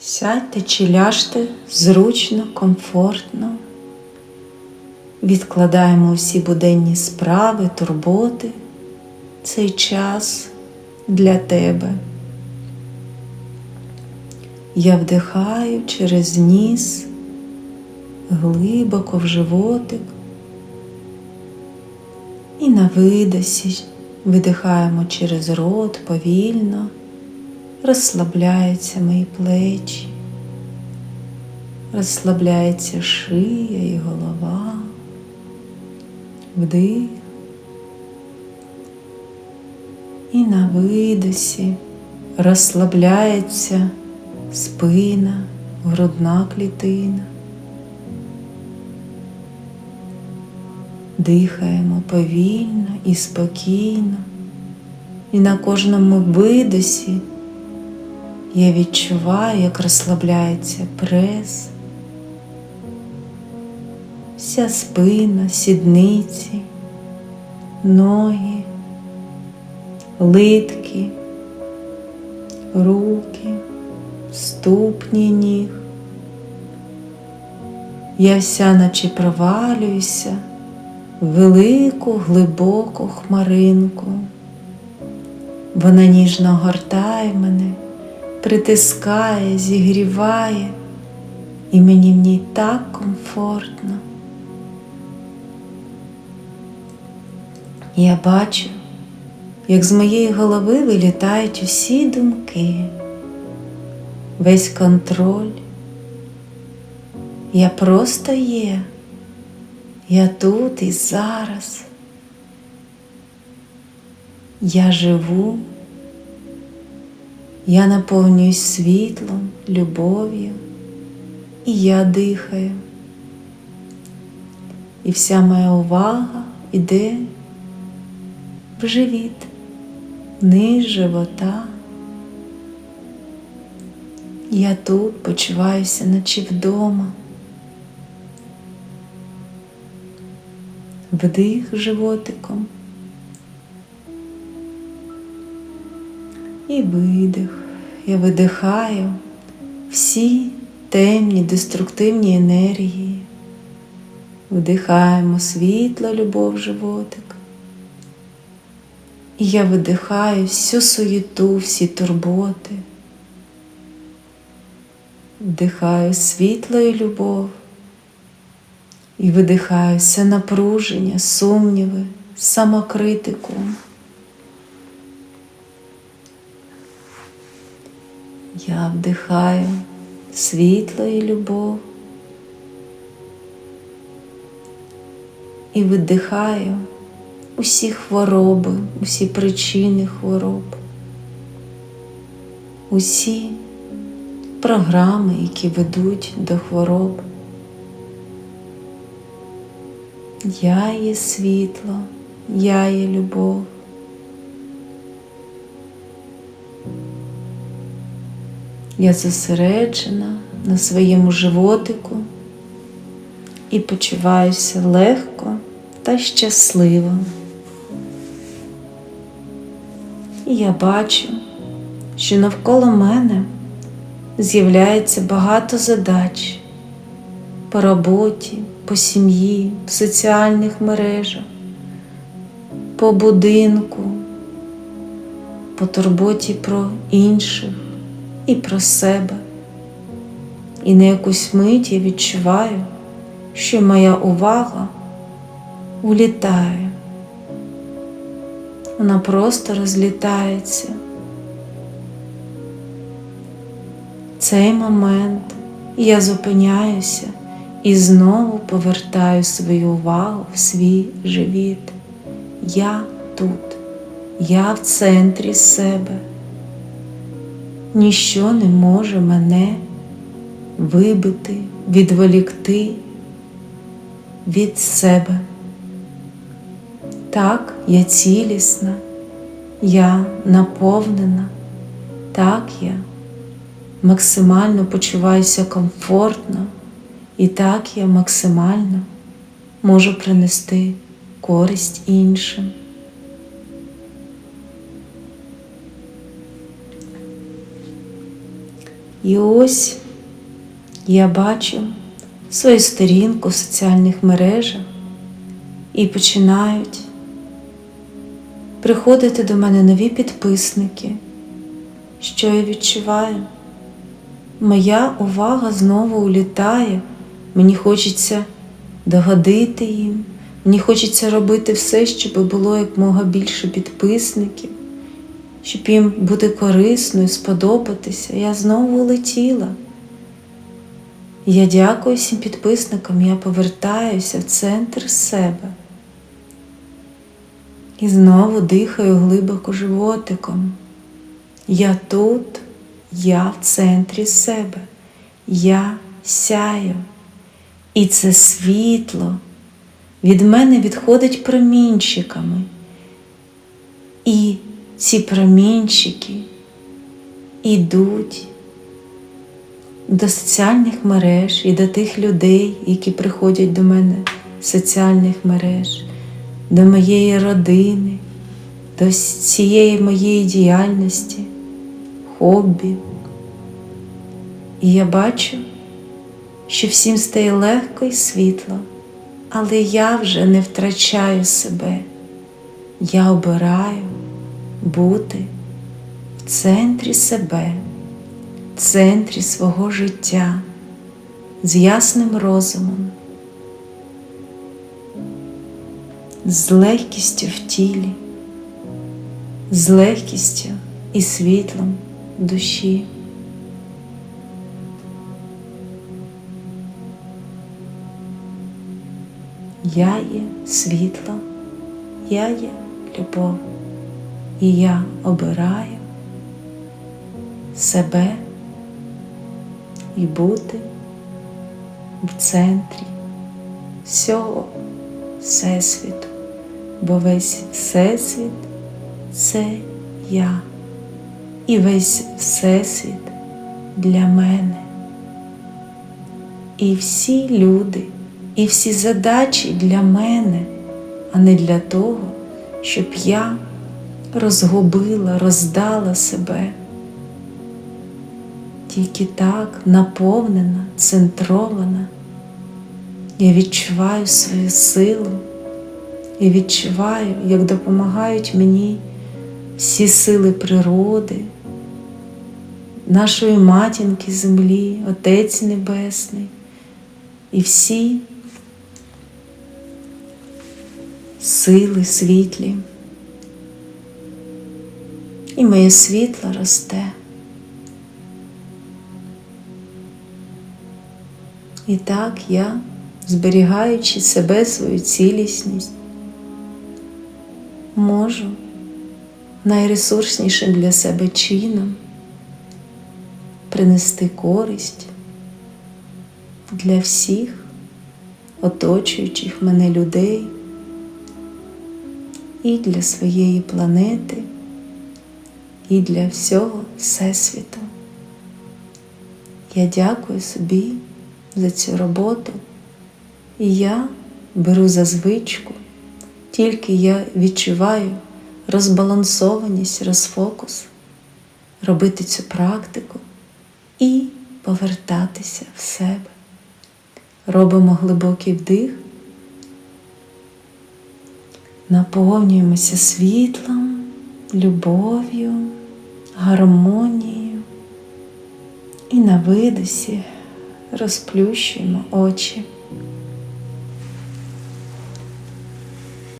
Сядьте чи ляжте зручно, комфортно. Відкладаємо усі буденні справи, турботи. Цей час для тебе. Я вдихаю через ніс, глибоко в животик. І на видосі видихаємо через рот повільно, розслабляються мої плечі, розслабляється шия і голова, вдих. І на видосі розслабляється спина, грудна клітина. Дихаємо повільно і спокійно, і на кожному видосі я відчуваю, як розслабляється прес, вся спина, сідниці, ноги, литки, руки, ступні ніг. Я вся наче провалююся в велику глибоку хмаринку. Вона ніжно гортає мене, притискає, зігріває, і мені в ній так комфортно. Я бачу, як з моєї голови вилітають усі думки, весь контроль. Я просто є. Я тут і зараз. Я живу, я наповнююсь світлом, любов'ю, і я дихаю. І вся моя увага йде в живіт, низ живота. Я тут почуваюся, наче вдома. Вдих животиком і видих. Я видихаю всі темні деструктивні енергії. Вдихаємо світло, любов, животик. І я видихаю всю суєту, всі турботи. Вдихаю світло і любов. І видихаю все напруження, сумніви, самокритику. Я вдихаю світло і любов і видихаю усі хвороби, усі причини хвороб, усі програми, які ведуть до хвороб. Я є світло, я є любов. Я зосереджена на своєму животику і почуваюся легко та щасливо. І я бачу, що навколо мене з'являється багато задач по роботі, по сім'ї, в соціальних мережах, по будинку, по турботі про інших і про себе. І на якусь мить я відчуваю, що моя увага улітає. Вона просто розлітається. Цей момент я зупиняюся і знову повертаю свою увагу в свій живіт. Я тут, я в центрі себе. Ніщо не може мене вибити, відволікти від себе. Так, я цілісна, я наповнена, так я максимально почуваюся комфортно, і так я максимально можу принести користь іншим. І ось я бачу свою сторінку в соціальних мережах і починають приходити до мене нові підписники. Що я відчуваю? Моя увага знову улітає. Мені хочеться догодити їм, мені хочеться робити все, щоб було якмога більше підписників, щоб їм бути корисною, сподобатися. Я знову улетіла. Я дякую всім підписникам, я повертаюся в центр себе. І знову дихаю глибоко животиком. Я тут, я в центрі себе, я сяю. І це світло від мене відходить промінчиками. І ці промінчики ідуть до соціальних мереж і до тих людей, які приходять до мене з соціальних мереж, до моєї родини, до цієї моєї діяльності, хобі. І я бачу, що всім стає легко і світло, але я вже не втрачаю себе. Я обираю бути в центрі себе, в центрі свого життя з ясним розумом, з легкістю в тілі, з легкістю і світлом душі. Я є світло, я є любов, і я обираю себе і бути в центрі всього Всесвіту, бо весь Всесвіт це я, і весь Всесвіт для мене. І всі люди, і всі задачі для мене, а не для того, щоб я розгубила, роздала себе. Тільки так наповнена, центрована, я відчуваю свою силу і відчуваю, як допомагають мені всі сили природи, нашої матінки землі, Отець Небесний і всі сили світлі. І моє світло росте. І так я, зберігаючи себе, свою цілісність, можу найресурснішим для себе чином принести користь для всіх оточуючих мене людей і для своєї планети, і для всього Всесвіту. Я дякую собі за цю роботу, і я беру за звичку, тільки я відчуваю розбалансованість, розфокус, робити цю практику і повертатися в себе. Робимо глибокий вдих, наповнюємося світлом, любов'ю, гармонією і на видосі розплющуємо очі.